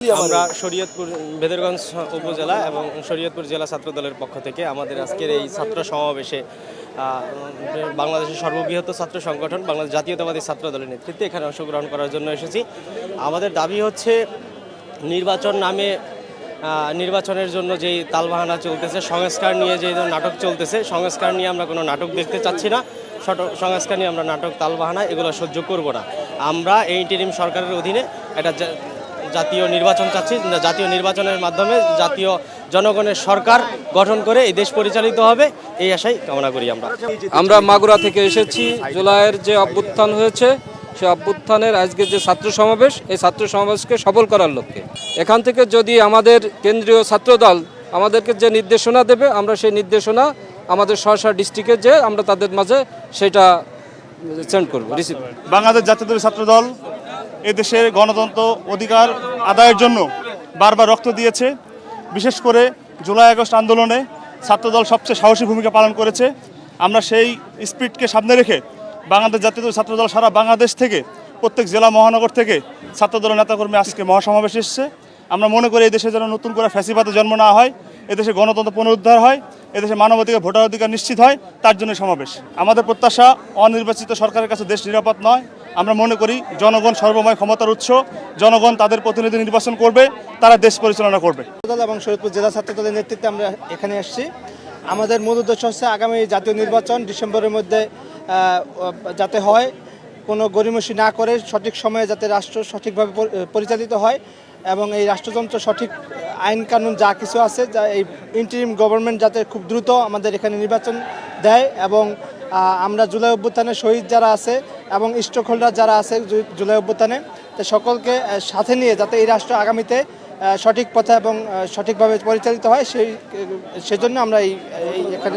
আমরা শরীয়তপুর, বেদরগঞ্জ উপজেলা এবং শরীয়তপুর জেলা ছাত্র দলের পক্ষ থেকে আমাদের আজকের এই ছাত্র সমাবেশে বাংলাদেশের সর্ববৃহৎ ছাত্র সংগঠন, বাংলাদেশ জাতীয়তাবাদী ছাত্র দলের নেতৃত্বে এখানে অংশগ্রহণ করার জন্য এসেছি। আমাদের দাবি হচ্ছে নির্বাচন নামে নির্বাচনের জন্য যেই তালবাহানা চলতেছে, সংস্কার নিয়ে যে নাটক চলতেছে, সংস্কার নিয়ে আমরা কোনো নাটক দেখতে চাচ্ছি না। সংস্কার নিয়ে আমরা নাটক, তালবাহানা এগুলো সহ্য করব না। আমরা এই ইন্টারিম সরকারের অধীনে একটা জাতীয় নির্বাচন চাচ্ছি না, জাতীয় নির্বাচনের মাধ্যমে জাতীয় জনগণের সরকার গঠন করে এই দেশ পরিচালিত হবে এই আশাই কামনা করি আমরা। আমরা মাগুরা থেকে এসেছি জুলাইয়ের যে অভ্যুত্থান হয়েছে সে অভ্যুত্থানের আজকে যে ছাত্র সমাবেশ এই ছাত্র সমাবেশকে সফল করার লক্ষ্যে। এখান থেকে যদি আমাদের কেন্দ্রীয় ছাত্রদল আমাদেরকে যে নির্দেশনা দেবে আমরা সেই নির্দেশনা আমাদের সহসা ডিস্ট্রিক্টে যে আমরা তাদের মাঝে সেটা সেন্ড করব। রিসিভ বাংলাদেশ জাতীয় ছাত্র দল এদেশের গণতন্ত্র অধিকার আদায়ের জন্য বারবার রক্ত দিয়েছে। বিশেষ করে জুলাই আগস্ট আন্দোলনে ছাত্রদল সবচেয়ে সাহসী ভূমিকা পালন করেছে। আমরা সেই স্পিডকে সামনে রেখে বাংলাদেশ জাতীয় ছাত্রদল সারা বাংলাদেশ থেকে, প্রত্যেক জেলা মহানগর থেকে ছাত্রদলের নেতাকর্মী আজকে মহাসমাবেশ এসছে। আমরা মনে করি এই দেশে যেন নতুন করে ফ্যাসিবাদে জন্ম না হয় এদেশে গণতন্ত্র পুনরুদ্ধার হয় এদেশে মানবাধিকার ভোটার অধিকার নিশ্চিত হয়, তার জন্য সমাবেশ। আমাদের প্রত্যাশা, অনির্বাচিত সরকারের কাছে দেশ নিরাপদ নয় আমরা মনে করি জনগণ সর্বময় ক্ষমতার উৎস, জনগণ তাদের প্রতিনিধি নির্বাচন করবে, তারা দেশ পরিচালনা করবে। এবং শরীয়তপুর জেলা ছাত্র দলের নেতৃত্বে আমরা এখানে এসেছি। আমাদের মূল উদ্দেশ্য হচ্ছে আগামী জাতীয় নির্বাচন ডিসেম্বরের মধ্যে যাতে হয়, কোনো গরিমসি না করে সঠিক সময়ে যাতে রাষ্ট্র সঠিকভাবে পরিচালিত হয় এবং এই রাষ্ট্রযন্ত্র সঠিক আইন কানুন যা কিছু আছে, যা এই ইন্টারিম গভর্নমেন্ট যাতে খুব দ্রুত আমাদের এখানে নির্বাচন দেয় এবং আমরা জুলাই অভ্যুত্থানে শহীদ যারা আছে এবং স্টক হোল্ডার যারা আছে জুলাই অভ্যুত্থানে, তো সকলকে সাথে নিয়ে যাতে এই রাষ্ট্র আগামীতে সঠিক পথে এবং সঠিকভাবে পরিচালিত হয়, সেই সেজন্য আমরা এই এই এখানে